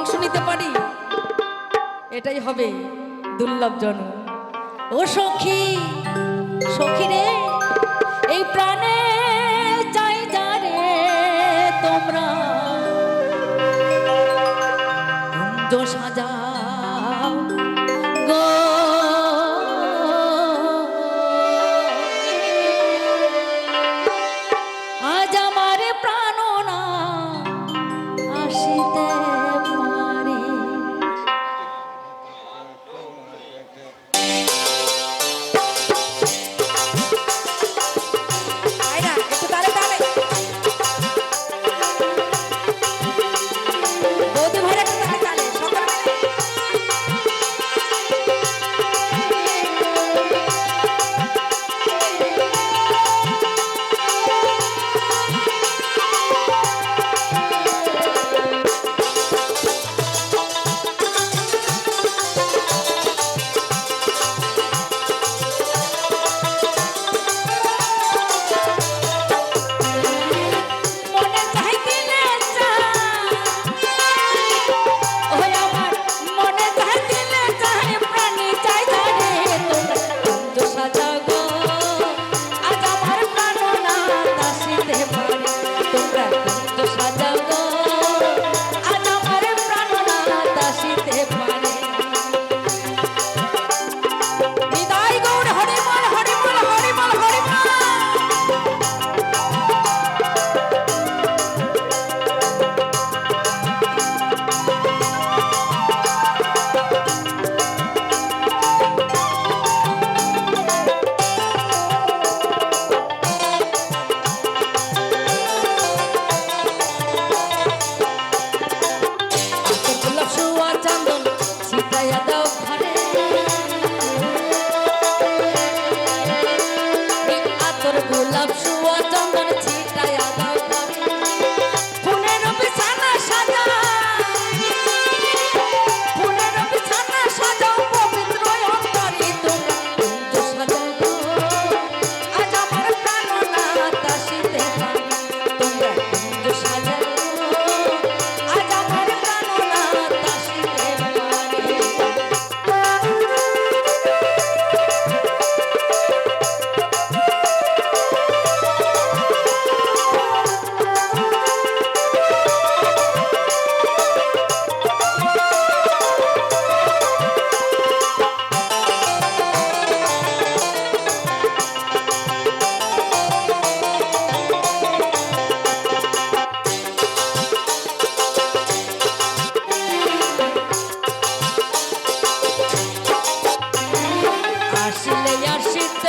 অংশ নিতে পারি? এটাই হবে দুর্লভজনক ও সখী সখী রে এই প্রাণে Sabda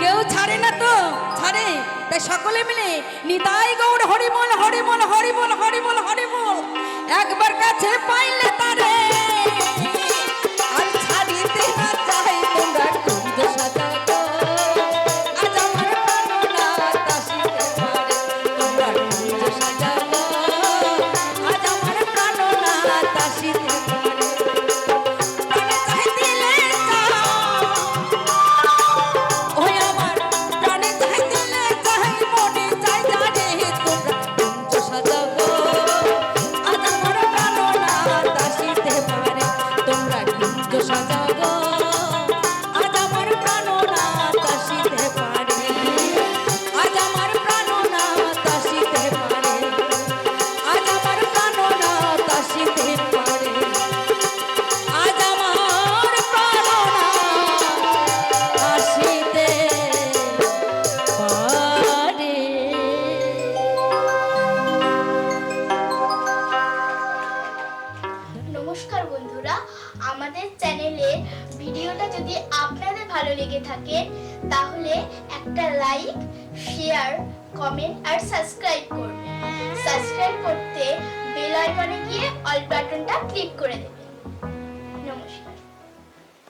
কেউ ছাড়ে না তো? ছাড়ে? তাই সকলে মিলে নিতাই গৌড় হরিমল হরিমল হরিমল হরিমল হরিমল। একবার কাছে পাইলে তারে। নমস্কার বন্ধুরা, আমাদের চ্যানেলে ভিডিওটা যদি আপনাদের ভালো লেগে থাকে, তাহলে একটা লাইক শেয়ার কমেন্ট আর সাবস্ক্রাইব করবেন সাবস্ক্রাইব করতে বেল আইকনে গিয়ে অল বাটনটা ক্লিক করে দেবেন।